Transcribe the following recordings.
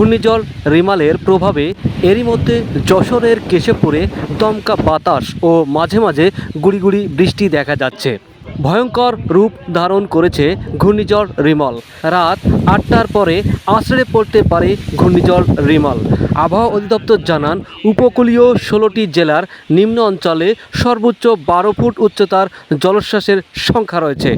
ঘূর্ণিঝড় রিমালের প্রভাবে এরই মধ্যে যশোরের কেশবপুরে দমকা বাতাস ও মাঝে মাঝে গুড়ি গুড়ি বৃষ্টি দেখা যাচ্ছে। ভয়ঙ্কর রূপ ধারণ করেছে ঘূর্ণিঝড় রিমল। রাত আটটার পরে আশ্রয়ে পড়তে পারে ঘূর্ণিঝড় রিমল। আবহাওয়া অধিদপ্তর জানান, উপকূলীয় ষোলোটি জেলার নিম্ন অঞ্চলে সর্বোচ্চ বারো ফুট উচ্চতার জলোচ্ছ্বাসের সংখ্যা রয়েছে।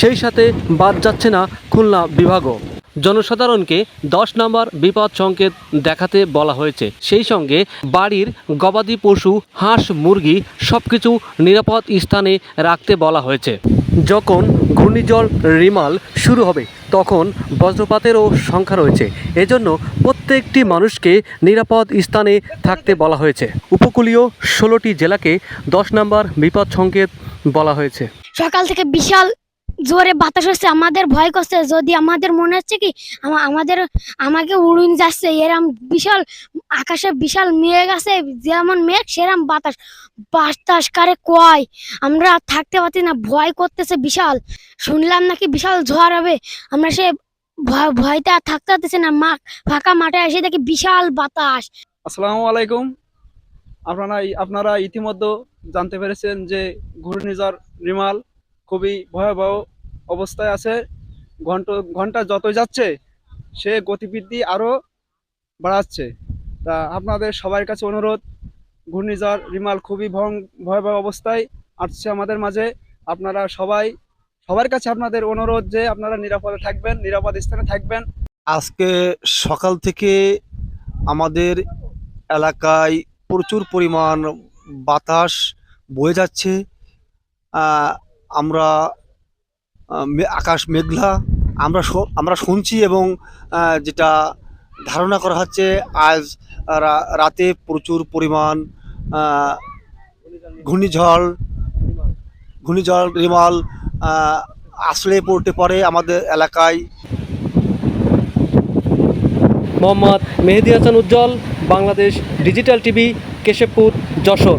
সেই সাথে বাদ যাচ্ছে না খুলনা বিভাগও। জনসাধারণকে দশ নম্বর বিপদ সংকেত দেখাতে বলা হয়েছে। সেই সঙ্গে বাড়ির গবাদি পশু, হাঁস, মুরগি সব কিছু নিরাপদ স্থানে রাখতে বলা হয়েছে। যখন ঘূর্ণিঝড় রিমাল শুরু হবে, তখন বজ্রপাতেরও সংখ্যা রয়েছে। এজন্য প্রত্যেকটি মানুষকে নিরাপদ স্থানে থাকতে বলা হয়েছে। উপকূলীয় ষোলোটি জেলাকে দশ নম্বর বিপদ সংকেত বলা হয়েছে। সকাল থেকে বিশাল জোরে বাতাস হচ্ছে, আমাদের ভয় করছে। যদি আমাদের মনে হচ্ছে কি, আমা- আমাদের, আমাকে উড়ুন যাচ্ছে, এরম বিশাল, আকাশে বিশাল মেঘ আছে, যেমন মেঘ, সেরম বাতাস। বাতাস কারে কয়? আমরা থাকতে পারছি না, ভয় করতেছে বিশাল। শুনলাম নাকি বিশাল ঝড় হবে। আমরা সে ভয় ভয়তে আর থাকতে পারতেছে না, মা ফাঁকা মাঠে এসে দেখি বিশাল বাতাস। আসসালামু আলাইকুম। আপনারা আপনারা ইতিমধ্যে জানতে পেরেছেন যে ঘূর্ণিঝড় রিমাল খুবই ভয়াবহ অবস্থায় আছে। ঘন্ট, ঘণ্টা যত যাচ্ছে, সে গতিবৃদ্ধি আরও বাড়াচ্ছে। তা আপনাদের সবার কাছে অনুরোধ, ঘূর্ণিঝড়, রিমাল খুবই ভয়ং- ভয়াবহ অবস্থায় আসছে আমাদের মাঝে। আপনারা সবাই, সবার কাছে আপনাদের অনুরোধ যে আপনারা নিরাপদে থাকবেন, নিরাপদ স্থানে থাকবেন। আজকে সকাল থেকে আমাদের এলাকায় প্রচুর পরিমাণ বাতাস বয়ে যাচ্ছে। আমরা আকাশ মেঘলা, আমরা আমরা শুনছি এবং যেটা ধারণা করা হচ্ছে আজ রাতে প্রচুর পরিমাণ ঘূর্ণিঝড় ঘূর্ণিঝড় রিমাল আশ্রয়ে পড়তে পারে আমাদের এলাকায়। Mohammad Mehedi Hasan Ujjwal, Bangladesh digital TV, Keshabpur, Jessore.